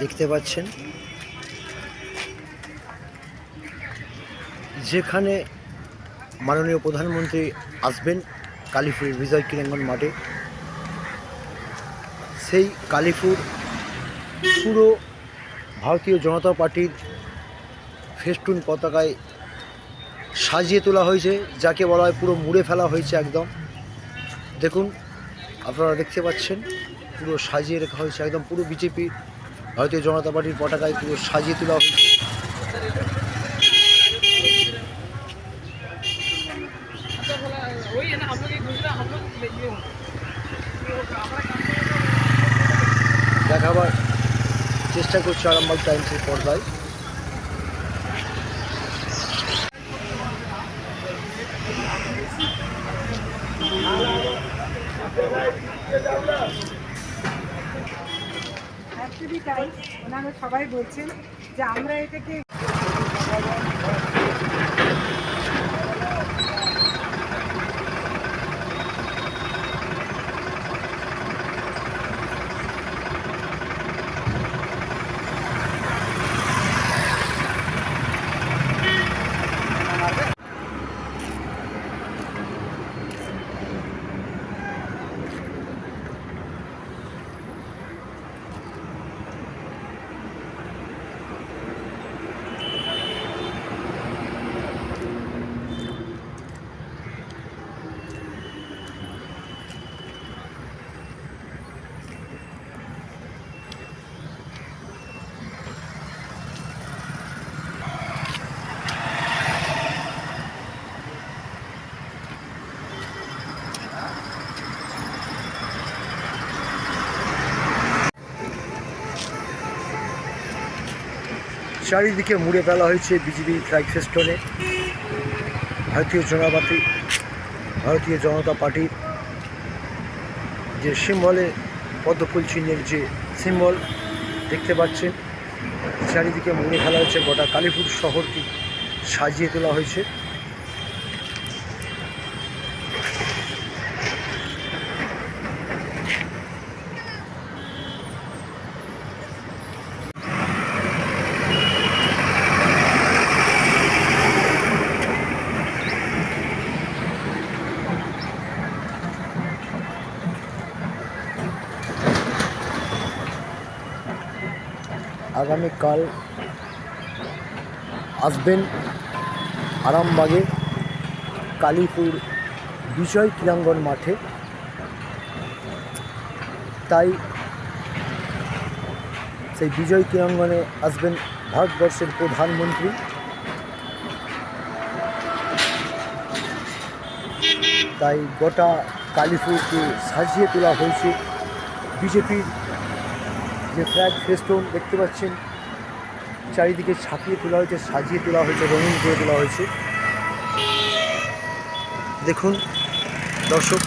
দেখতে পাচ্ছেন। যেখানে মাননীয় প্রধানমন্ত্রী আসবেন কালীপুরের বিজয় ক্রীড়াঙ্গন মাঠে, সেই কালীপুর পুরো ভারতীয় জনতা পার্টির ফেস্টুন পতাকায় সাজিয়ে তোলা হয়েছে, যাকে বলা হয় পুরো মুড়ে ফেলা হয়েছে একদম। দেখুন, আপনারা দেখতে পাচ্ছেন, পুরো সাজিয়ে রাখা হয়েছে একদম, পুরো বিজেপি ভারতীয় জনতা পার্টির পতাকায় পুরো সাজিয়ে তোলা হয়েছে। দেখাবার চেষ্টা করছে আরামবাগ টাইমসের পর্দায়। অ্যাকচুয়ালি তাই ওনারা সবাই বলছেন যে আমরা এটাকে চারিদিকে মুড়ে ফেলা হয়েছে বিজেপি ফেস্টনে ভারতীয় জনতা পার্টি, ভারতীয় জনতা পার্টির যে সিম্বলে পদ্মফুল চিহ্নের যে সিম্বল দেখতে পাচ্ছেন, চারিদিকে মুড়ে ফেলা হয়েছে গোটা কালীপুর শহরটি সাজিয়ে তোলা হয়েছে। আগামীকাল আসবেন আরামবাগে কালীপুর বিজয় ক্রীড়াঙ্গন মাঠে। তাই সেই বিজয় ক্রীড়াঙ্গনে আসবেন ভারতবর্ষের প্রধানমন্ত্রী। তাই গোটা কালীপুরকে সাজিয়ে তোলা হয়েছে বিজেপির যে ফ্ল্যাগ, ফেস্টুন দেখতে পাচ্ছেন। চারিদিকে ছাপিয়ে তোলা হয়েছে, সাজিয়ে তোলা হয়েছে, রঙিন করে তোলা হয়েছে। দেখুন, দর্শক।